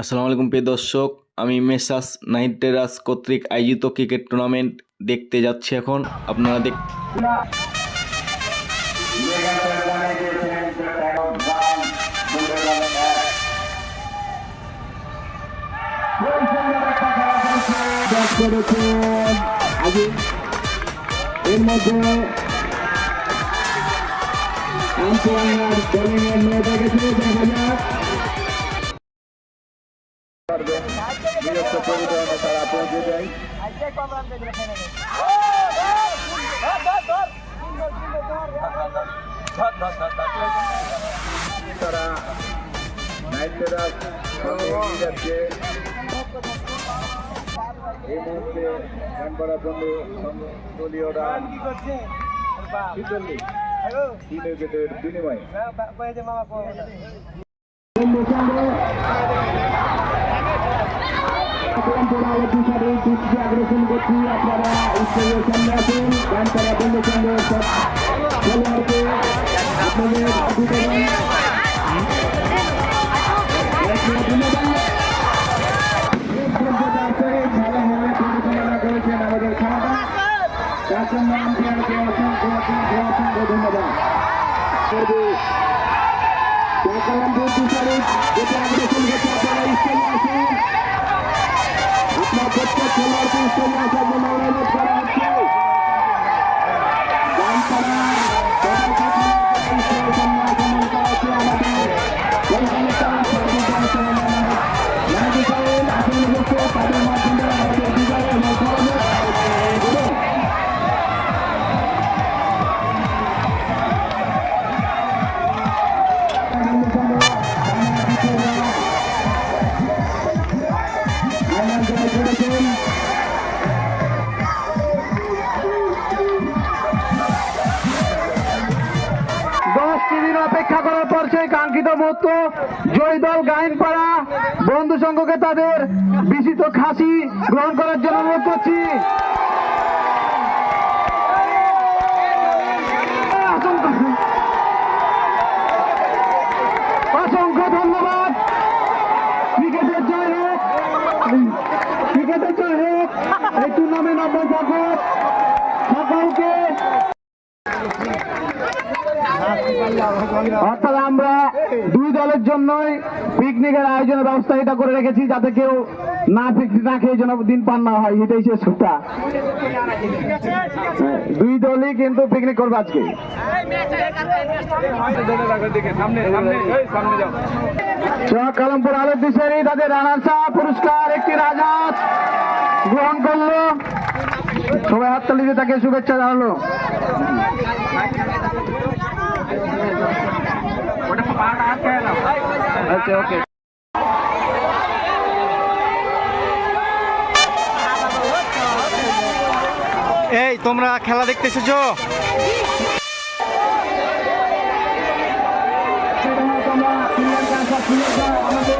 আসসালামু আলাইকুম, প্রিয় দর্শক। আমি মেসাস নাইট টেরাস কর্তৃক আয়োজিত ক্রিকেট টুর্নামেন্ট দেখতে যাচ্ছি এখন। আপনারা দেখ এর মধ্যে দেখা যাক। বিরক্ত পরিবহনে তারা পৌঁছে যায় তারা নাইট রাইডার্স যাচ্ছে এই মুহূর্তে রান বন্ধু দলীয় রান তিন উইকেটের বিনিময়ে আগ্রাসন করছি আপনারা স্টেজের সামনে আসুন গান করা বন্ধু সঙ্গে খেলোয়াড়কে আপনাদের অভিনন্দন আপনার প্রত্যেক খেলোয়াড়কে স্টেজে সেই কাঙ্ক্ষিত মুহূর্ত। জয় দল গাইনপাড়া, বন্ধু সংঘকে তাদের বিশিত খাসি গ্রহণ করার জন্য অনুরোধ করছি। অসংখ্য ধন্যবাদ। ক্রিকেটের টুর্নামেন্ট অব্যাহত থাকুক সকলকে অর্থাৎ আমরা দুই দলের জন্যই পিকনিকের আয়োজনের ব্যবস্থা এটা করে রেখেছি যাতে কেউ না পিকনিক না খেয়ে যেন দিন পান না হয়, এটাই শেষ কথা। দুই দলই কিন্তু পিকনিক করবে আজকে। কালামপুর আলোর দিশারি তাদের রানার্সা পুরস্কার, একটি রাজা গ্রহণ করল। সবাই হাততালি দিয়ে তাকে শুভেচ্ছা জানালো। ওকে এই তোমরা খেলা দেখতে এসেছ আমাদের